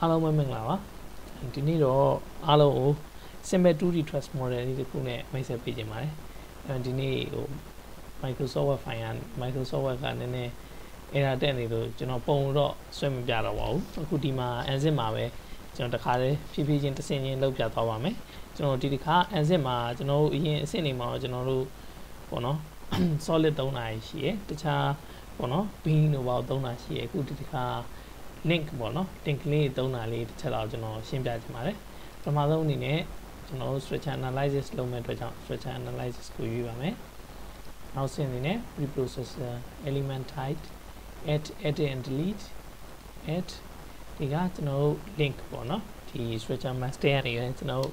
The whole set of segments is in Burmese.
အားလုံးပဲမင်္ဂလာပါဒီနေ့တော့အားလုံးကို simple 2D trust model လေးတစ်ခုနဲ့မိတ်ဆက်ပေးခြင်းပါတယ်အဲဒီနေ့ဟို Microsoft Word file က Microsoft Word ကနည်းနည်း error တက်နေလို့ကျွန်တော်ပုံတော့ဆွဲမပြတော့ပါဘူးအခုဒီမှာ exit မှာပဲကျွန်တော်တခါတည်းဖြည်းဖြည်းချင်းတစ်ဆင့်ချင်းလောက်ပြသွားပါမယ်ကျွန်တော်ဒီတစ်ခါ exit မှာကျွန်တော်အရင်အဆင့်နေမှာကျွန်တော်တို့ပေါ့နော် solid 3နာရီရှိရယ်တခြားပေါ့နော် bean တို့ဘာသုံးတာရှိရယ်အခုဒီတစ်ခါ link ပေါ့နော် link လေးသုံးတာလေးတစ်ချက်တော့ကျွန်တော်ရှင်းပြချင်ပါတယ်ပထမဆုံးအနေနဲ့ကျွန်တော် structure analysis လုပ်မဲ့အတွက်ကြောင့် structure analysis ကိုရွေးပါမယ်နောက်ဆင့်အနေနဲ့ preprocessor element type add edit and delete add ဒီကကျွန်တော် link ပေါ့နော်ဒီ structure master ကနေကျွန်တော်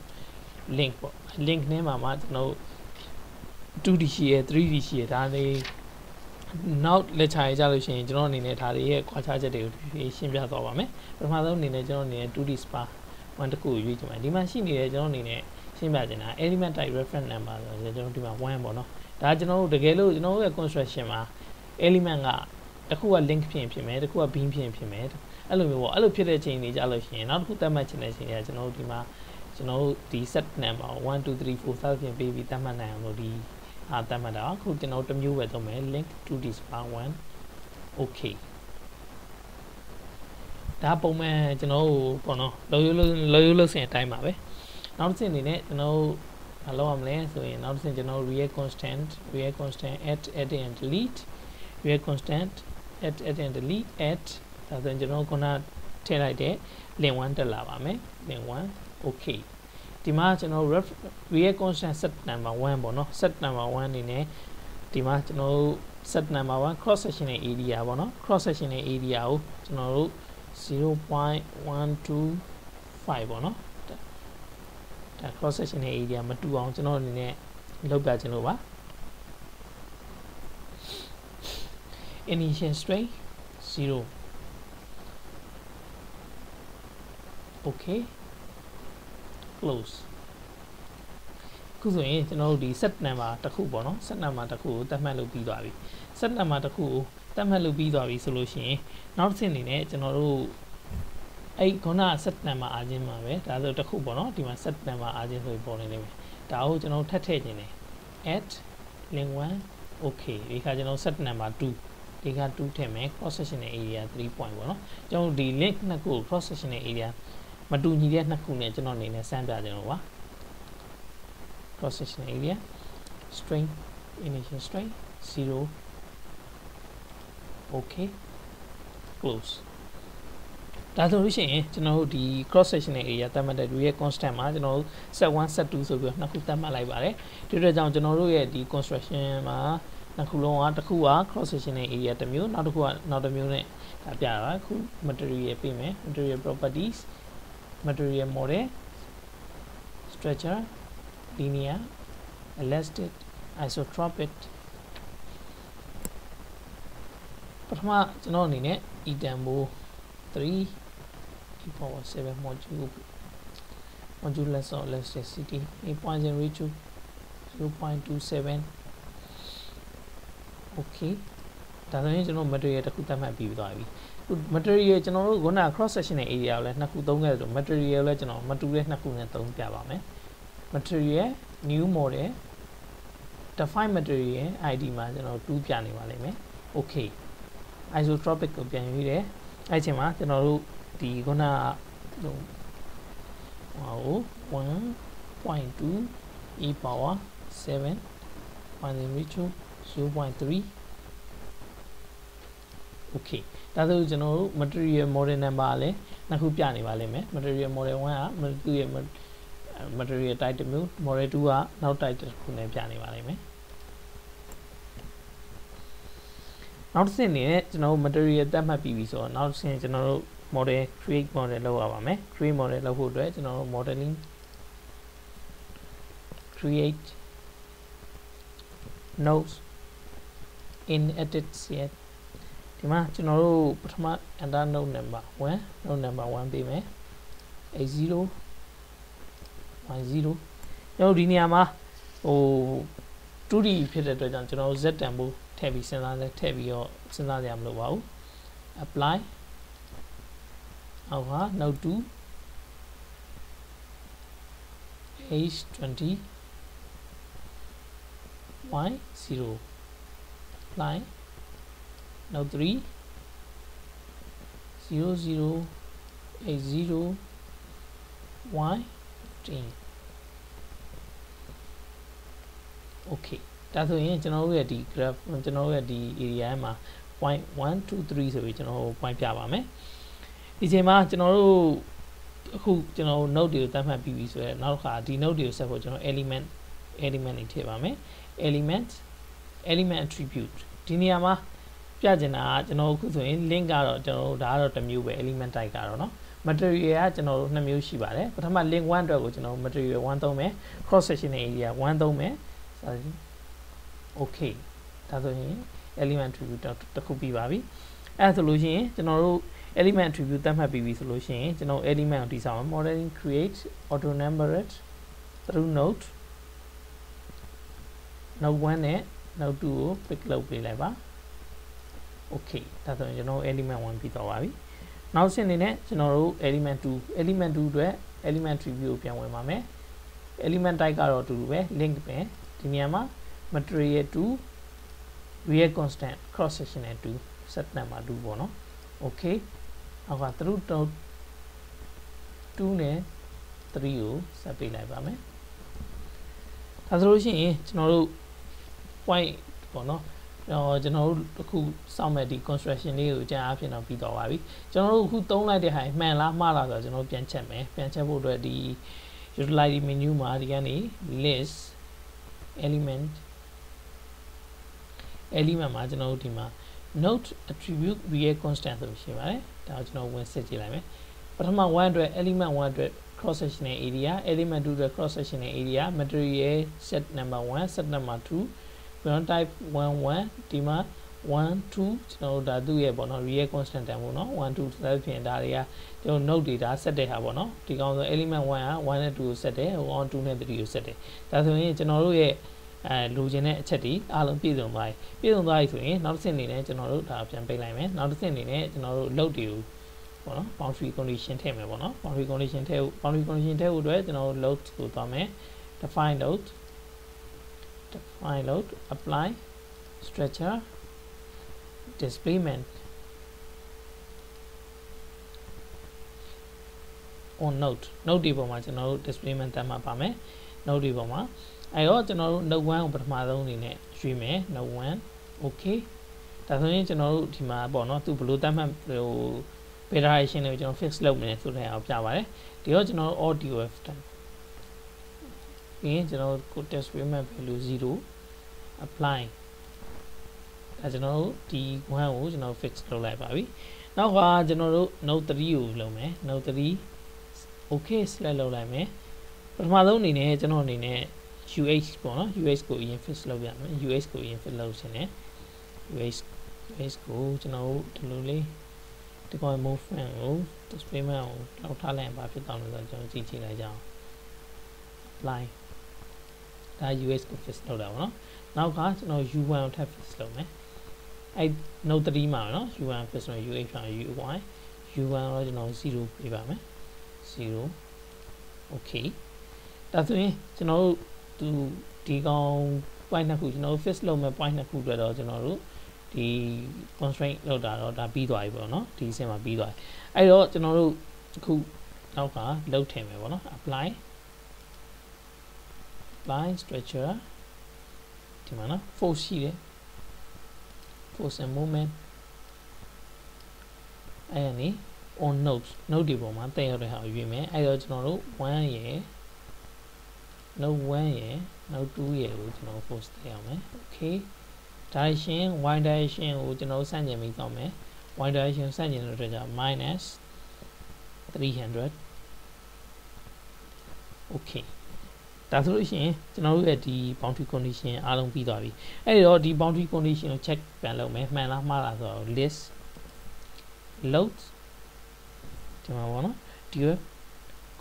link ပေါ့ link ထဲမှာမှကျွန်တော် 2D ရှိရယ် 3D ရှိရယ်ဒါလေး နောက်လက်ချာရေးကြလို့ရှိရင်ကျွန်တော်အနေနဲ့ဒါတွေရဲ့ခွာခြားချက်တွေကိုရှင်းပြသွားပါမယ်ပထမဆုံးအနေနဲ့ကျွန်တော်အနေနဲ့ 2D spa 1တခုရွေးချင်ပါတယ်ဒီမှာရှိနေတဲ့ကျွန်တော်အနေနဲ့ရှင်းပြချင်တာ element type reference number ဆိုတော့ကျွန်တော်ဒီမှာ1ပေါ့နော်ဒါကျွန်တော်တို့တကယ်လို့ကျွန်တော်တို့ရဲ့ construction မှာ element ကတစ်ခုက link ဖြစ်ဖြစ်မယ်တစ်ခုက beam ဖြစ်ဖြစ်မယ်အဲ့လိုမျိုးပေါ့အဲ့လိုဖြစ်တဲ့ချိန်တွေကြလို့ရှိရင်နောက်တစ်ခုသတ်မှတ်ချင်တဲ့ချိန်တွေကကျွန်တော်တို့ဒီမှာကျွန်တော်တို့ဒီ set number 1 2 3 4 5ပြင်ပေးပြီးသတ်မှတ်နိုင်အောင်လို့ဒီ အာတတ်မှတ်တာခုကျွန်တော်တမျိုးပဲသုံးမယ် link to this bar 1 okay ဒါပုံမှန်ကျွန်တော်ပေါ့နော်လောရိုးလောရိုးလို့စင်အတိုင်းပါပဲနောက်တစ်ဆင့်အနေနဲ့ကျွန်တော်မလုပ်ရမလဲဆိုရင်နောက်တစ်ဆင့်ကျွန်တော် react constant react constant add edit and delete react constant add edit and delete add ဒါဆိုရင်ကျွန်တော်ခုနထည့်လိုက်တဲ့ link 1တက်လာပါမယ် link 1 okay ဒီမှာကျွန်တော် real constant set number 1ပေါ့နော် set number 1အနေနဲ့ဒီမှာကျွန်တော်တို့ set number 1 cross sectional area ပေါ့နော် cross sectional area ကိုကျွန်တော်တို့0.125ပေါ့နော်ဒါ cross sectional area မတူအောင်ကျွန်တော်အနေနဲ့လောက်ပြခြင်းလို့ပါ initial strength 0 okay close ခုဆိုရင်ကျွန်တော်တို့ဒီ set number တစ်ခုပေါ့နော် set number တစ်ခုကိုသတ်မှတ်လုပ်ပြီးသွားပြီ set number တစ်ခုကိုသတ်မှတ်လုပ်ပြီးသွားပြီဆိုလို့ရှိရင်နောက်တစ်ဆင့်အနေနဲ့ကျွန်တော်တို့အဲ့ခုန set number အားချင်းမှာပဲဒါဆိုတစ်ခုပေါ့နော်ဒီမှာ set number အားချင်းဆိုပြီးပေါ်နေလိမ့်မယ်ဒါကိုကျွန်တော်ထပ်ထည့်ခြင်းတယ် add link 1 okay ဒီခါကျွန်တော် set number 2ဒီက2ထည့်မယ် cross sectional area 3 point ပေါ့နော်ကျွန်တော်ဒီ link နှစ်ခု cross sectional area မတူညီတဲ့နှစ်ခုနဲ့ကျွန်တော်အနေနဲ့စမ်းပြကြလို့ပါ cross section area string initial string 0 okay close ဒါဆိုလို့ရှိရင်ကျွန်တော်တို့ဒီ cross sectional area သတ်မှတ်တဲ့ real constant မှာကျွန်တော်တို့ set 1 set 2ဆိုပြီးတော့နှစ်ခုသတ်မှတ်လိုက်ပါတယ်ဒီအတွက်ကြောင့်ကျွန်တော်တို့ရဲ့ဒီ construction မှာနှစ်ခုလုံးကတစ်ခုက cross sectional area တစ်မျိုးနောက်တစ်ခုကနောက်တစ်မျိုးနဲ့ဒါပြတာအခု material ပြင်မယ် material properties material model structure linear elastic isotropic ပထမကျွန်တော်အနေနဲ့ etambo 3 e power 7 module modulus of elasticity 8.0 ratio 0.27 okay ဒါဆိုရင်ကျွန်တော် material တစ်ခုသတ်မှတ်ပြီးသွားပြီ material ကျွန်တော်တို့ခုန cross sectional area ကိုလည်းနှစ်ခုသုံးခဲ့တယ်ဆို material လည်းကျွန်တော်မတူတဲ့နှစ်ခုနဲ့သုံးပြပါမယ် material new model define material id မှာကျွန်တော်2ပြနေပါလိမ့်မယ် okay isotropic ကိုပြန်ရွေးတယ်အဲ့ချိန်မှာကျွန်တော်တို့ဒီခုနဟို1.2 e power 7 1.3 0.3 okay ဒါဆိုကျွန်တော်တို့ material model number လည်းနှစ်ခုပြနေပါလိမ့်မယ် material model 1ကသူ့ရဲ့ material type တစ်မျိုး model 2ကနောက် type တစ်ခုနဲ့ပြနေပါလိမ့်မယ်နောက်တစ်ဆင့်နေနဲ့ကျွန်တော်တို့ material သတ်မှတ်ပြီးပြီဆိုတော့နောက်တစ်ဆင့်ကျွန်တော်တို့ model create model လုပ်ရပါမယ် create model လုပ်ဖို့အတွက်ကျွန်တော်တို့ modeling create nodes in edit set ဒီမှာကျွန်တော်တို့ပထမ enter node number 1 node number 1ပေးမယ် a0 10ကျွန်တော်ဒီနေရာမှာဟို 2D ဖြစ်တဲ့အတွက်ကြောင့်ကျွန်တော် z တန်ဖိုးထည့်ပြီးစဉ်းစားလဲထည့်ပြီးတော့စဉ်းစားကြရမလို့ပါဘူး apply နောက်က node 2 h20 y0 apply node 3 0 0 8 0 y 10 okay ဒါဆိုရင်ကျွန်တော်တို့ရဲ့ဒီ graph ကျွန်တော်တို့ရဲ့ဒီ area မှာ point 1 2 3ဆိုပြီးကျွန်တော်တို့ point ပြပါမယ်ဒီချိန်မှာကျွန်တော်တို့အခုကျွန်တော်တို့ node တွေကိုတတ်မှတ်ပြီးပြီဆိုတော့နောက်တစ်ခါဒီ node တွေကိုဆက်ဖို့ကျွန်တော် element element တွေထည့်ပါမယ် element element attribute ဒီနေရာမှာ ပြချင်တာကကျွန်တော်အခုဆိုရင် link ကတော့ကျွန်တော်တို့ဒါကတော့တစ်မျိုးပဲ element type ကတော့เนาะ material ကကျွန်တော်တို့နှစ်မျိုးရှိပါတယ်ပထမ link 1အတွက်ကိုကျွန်တော် material 1သုံးမယ် cross sectional area 1သုံးမယ် sorry okay ဒါဆိုရင် element attribute တစ်ခုပြီးပါပြီအဲဆိုလို့ရှိရင်ကျွန်တော်တို့ element attribute သတ်မှတ်ပြီးပြီဆိုလို့ရှိရင်ကျွန်တော် element ကိုတည်ဆောက်မယ် modeling create auto numbered through node node 1နဲ့ node 2ကို pick လုပ်ပေးလိုက်ပါ okay ဒါဆိုရင်ကျွန်တော် element 1ပြီးသွားပါပြီနောက်ဆင့်အနေနဲ့ကျွန်တော်တို့ element 2 element 2အတွက် element attribute ကိုပြန်ဝင်ပါမယ် element type ကတော့အတူတူပဲ link ပဲဒီနေရာမှာ material 2 real constant cross sectional 2 set number 2ပေါ့နော် okay နောက်က through dot 2နဲ့3ကိုဆက်ပေးလိုက်ပါမယ်ဒါဆိုလို့ရှိရင်ကျွန်တော်တို့ point ပေါ့နော် တော့ကျွန်တော်တို့အခုစောင့်မဲ့ဒီ construction လေးကိုအကြံအားဖြင့်တော့ပြီးတော့ပါပြီကျွန်တော်တို့အခုသုံးလိုက်တဲ့ဟာမှန်လားမှားလားဆိုတော့ကျွန်တော်ပြန်ချက်မယ်ပြန်ချက်ဖို့အတွက်ဒီ utility menu မှာဒီကနေ list element element မှာကျွန်တော်တို့ဒီမှာ note attribute real constant ဆိုလို့ရှိပါတယ်ဒါကိုကျွန်တော်ဝင်စစ်ကြည့်လိုက်မယ်ပထမ1အတွက် element 1အတွက် cross sectional area element 2အတွက် cross sectional area material set number 1 set number 2 ground type 11ဒီမှာ1 2ကျွန်တော်တို့ဒါသူ့ရဲ့ပေါ့နော် real constant တန်ဖို့နော်1 2ဆိုတဲ့ပြင်ဒါတွေကကျွန်တော် note data ဆက်တဲ့ဟာပေါ့နော်ဒီကောင်ဆို element 1က1နဲ့2ကိုဆက်တယ်ဟို1 2နဲ့3ကိုဆက်တယ်ဒါဆိုရင်ကျွန်တော်တို့ရဲ့အဲလိုချင်တဲ့အချက်တွေအားလုံးပြည့်စုံသွားပြီပြည့်စုံသွားပြီဆိုရင်နောက်တစ်ဆင့်အနေနဲ့ကျွန်တော်တို့ဒါပြန်ပိတ်လိုက်မယ်နောက်တစ်ဆင့်အနေနဲ့ကျွန်တော်တို့ load တွေကိုပေါ့နော် boundary condition ထည့်မယ်ပေါ့နော် boundary condition ထည့်ဖို့ boundary condition ထည့်ဖို့အတွက်ကျွန်တော်တို့ load ကိုသွားမယ် define load define load apply structure displacement on node node ဒီပုံမှာကျွန်တော်တို့ displacement တတ်မှတ်ပါမယ် node ဒီပုံမှာအဲတော့ကျွန်တော်တို့ node 1ကိုပထမဆုံးအနေနဲ့ရွေးမယ် node 1 okay ဒါဆိုရင်ကျွန်တော်တို့ဒီမှာပေါ့နော်သူဘယ်လိုတတ်မှတ်ဟို federation တွေကိုကျွန်တော် fix လုပ်မယ်ဆိုတဲ့အောင်ပြပါတယ်ဒီတော့ကျွန်တော်တို့ audio f တန်းပြီး ရင်ကျွန်တော်တို့ test payment value 0 apply ဒါကျွန်တော်တို့ဒီ1ကိုကျွန်တော် fix လုပ်လိုက်ပါပြီနောက်ကကျွန်တော်တို့ node 3ကိုလုပ်မယ် node 3 okay select လုပ်လိုက်မယ်ပထမဆုံးအနေနဲ့ကျွန်တော်အနေနဲ့ UH ပေါ့နော် UH ကိုအရင် fix လုပ်ရမယ် UH ကိုအရင် fix လုပ်ရှင်တယ် UH UH ကိုကျွန်တော်တို့ဒီလိုလေးဒီကောင် movement ကို displacement ကိုလောက်ထားလိုက်ရင်ဘာဖြစ်သွားလဲဆိုတော့ကျွန်တော်ကြည့်ကြည့်လိုက်ကြအောင် apply ဒါ US ကို fix လုပ်တာပေါ့နော်နောက်ကကျွန်တော် U1 ကိုထပ် fix လုပ်မယ်အဲ note 3မှာနော် U1 fix လုပ် UH မှာ UY U1 တော့ကျွန်တော်0ပြပါမယ်0 okay ဒါဆိုရင်ကျွန်တော်တို့သူဒီကောင် point နှစ်ခုကျွန်တော်တို့ fix လုပ်မဲ့ point နှစ်ခုအတွက်တော့ကျွန်တော်တို့ဒီ constraint လောက်တာတော့ဒါပြီးသွားပြီပေါ့နော်ဒီအဆင့်မှာပြီးသွားပြီအဲ့တော့ကျွန်တော်တို့အခုနောက်ကလောက်ထည့်မယ်ပေါ့နော် apply apply structure ဒီမှာနော် force ရှိတယ် force and moment အဲ့ဒါနေ on note note ဒီပေါ်မှာတက်ရောက်တဲ့ဟာကိုရွေးမယ်အဲ့တော့ကျွန်တော်တို့1ရယ် note 1ရယ် note 2ရယ်ကိုကျွန်တော် force တက်အောင်မယ် okay direction y direction ကိုကျွန်တော်စန့်ကျင်ပြီးသွားမယ် y direction စန့်ကျင်တဲ့အတွက်ကြောင့် minus 300 okay ဒါဆိုလို့ရှိရင်ကျွန်တော်တို့ရဲ့ဒီ boundary condition အားလုံးပြီးသွားပြီအဲ့တော့ဒီ boundary condition ကို check ပြန်လုပ်မယ်မှန်လားမှားလားဆိုတော့ list load ဒီမှာပေါ့နော် def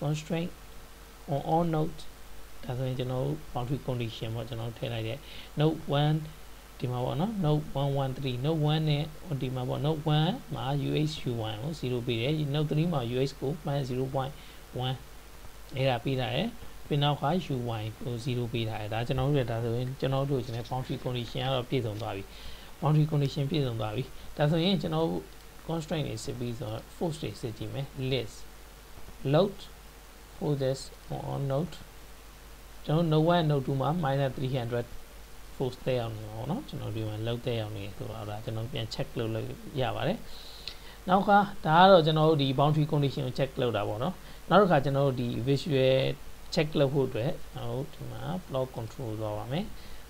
constraint on all node ဒါဆိုရင်ကျွန်တော်တို့ boundary condition ပေါ့ကျွန်တော်ထည့်လိုက်တဲ့ node 1ဒီမှာပေါ့နော် note 113 note 1နဲ့ဒီမှာပေါ့ note 1မှာ UH U1 ကို0ပေးတယ် note 3မှာ UH ကို -0.1 အဲ့ဒါပေးထားတယ် ပြီးနောက်က UY ကို0ပေးထားတယ်ဒါကျွန်တော်တို့ရဒါဆိုရင်ကျွန်တော်တို့ကျွန်တော် boundary condition ကတော့ပြည့်စုံသွားပြီ boundary condition ပြည့်စုံသွားပြီဒါဆိုရင်ကျွန်တော် constraint တွေစစ်ပြီးဆိုတော့ force တွေစစ်ကြည့်မယ် list load for this on note ကျွန်တော် node 1 node 2မှာ -300 force တက်ရောက်နေပါတော့เนาะကျွန်တော်ဒီမှာ load တက်ရောက်နေဆိုတော့ဒါကျွန်တော်ပြန် check လုပ်လို့ရပါတယ်နောက်ကဒါကတော့ကျွန်တော်တို့ဒီ boundary condition ကို check လုပ်တာပေါ့เนาะနောက်တစ်ခါကျွန်တော်တို့ဒီ visual check လုပ်ဖို့အတွက်ကျွန်တော်တို့ဒီမှာ plot control သွားပါမယ်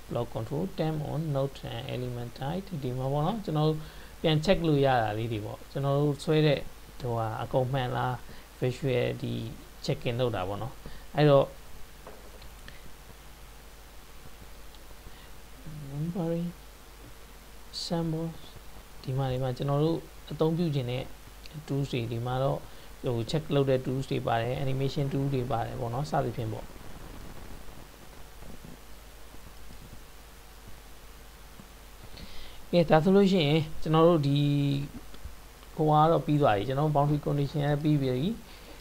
plot control temp on node and element type ဒီမှာပေါ့နော်ကျွန်တော်တို့ပြန် check လုပ်ရတာလေးတွေပေါ့ကျွန်တော်တို့ဆွဲတဲ့ဟိုဟာအကုန်မှန်လား visual ဒီ check in လုပ်တာပေါ့နော်အဲ့တော့ numbering samples ဒီမှာဒီမှာကျွန်တော်တို့အသုံးပြုခြင်းတဲ့ tools တွေဒီမှာတော့ ဟို check လုပ်တဲ့ tools တွေပါတယ် animation tool တွေပါတယ်ပေါ့နော်စသဖြင့်ပေါ့ကဲဒါဆိုလို့ရှိရင်ကျွန်တော်တို့ဒီဟိုကတော့ပြီးသွားပြီကျွန်တော် boundary condition ရပြီးပြီ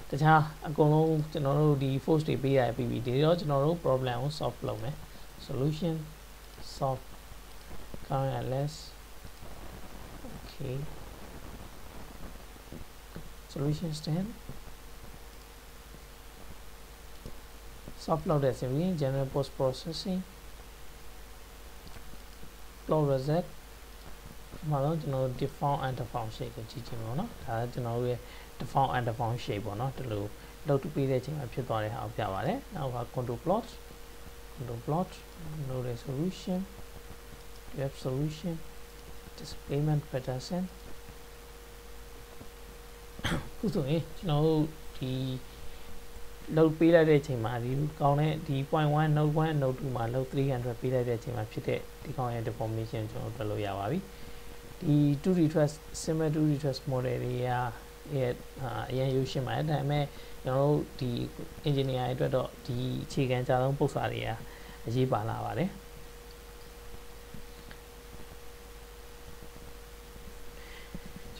တခြားအကုန်လုံးကျွန်တော်တို့ဒီ force တွေပေးရပြီးပြီဒီတော့ကျွန်တော်တို့ problem ကို solve လုပ်မယ် solution solve current at less okay solution stand soft load assembly general post processing plot reset မှာတော့ကျွန်တော် default and default shape ကိုကြည့်ကြည့်ပါတော့ဒါကကျွန်တော်တို့ရဲ့ default and default shape ပေါ့နော်ဒီလိုလောက်တူပေးတဲ့အချိန်မှာဖြစ်သွားတဲ့ဟာကိုပြပါတယ်နောက်က control plot control plot no resolution web solution displacement pattern ခုဆိုရင်ကျွန်တော်တို့ဒီလောက်ပေးလိုက်တဲ့အချိန်မှာဒီကောင်းတဲ့ဒီ0.1 note 1 note 2မှာလောက်300ပေးလိုက်တဲ့အချိန်မှာဖြစ်တဲ့ဒီကောင်းရဲ့ deformation ကျွန်တော်တွေ့လို့ရပါပြီဒီ 2D trace similar 2D trace model တွေကရဲ့အရင်ရုပ်ရှင်ပါတယ်ဒါပေမဲ့ကျွန်တော်တို့ဒီ engineer အတွက်တော့ဒီအခြေခံကြဆုံးပု္ပ္ပာတွေကအရေးပါလာပါတယ်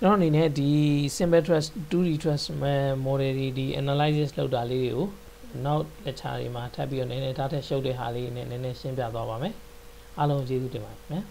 ကျွန်တော်အနေနဲ့ဒီ simple trust 2D trust model တွေဒီ analysis လုပ်တာလေးတွေကိုနောက် lecture တွေမှာထပ်ပြီးတော့နည်းနည်းထားထက်ရှုပ်တဲ့ဟာလေးနဲ့နည်းနည်းရှင်းပြသွားပါမယ်အားလုံးကျေးဇူးတင်ပါတယ်ခင်ဗျာ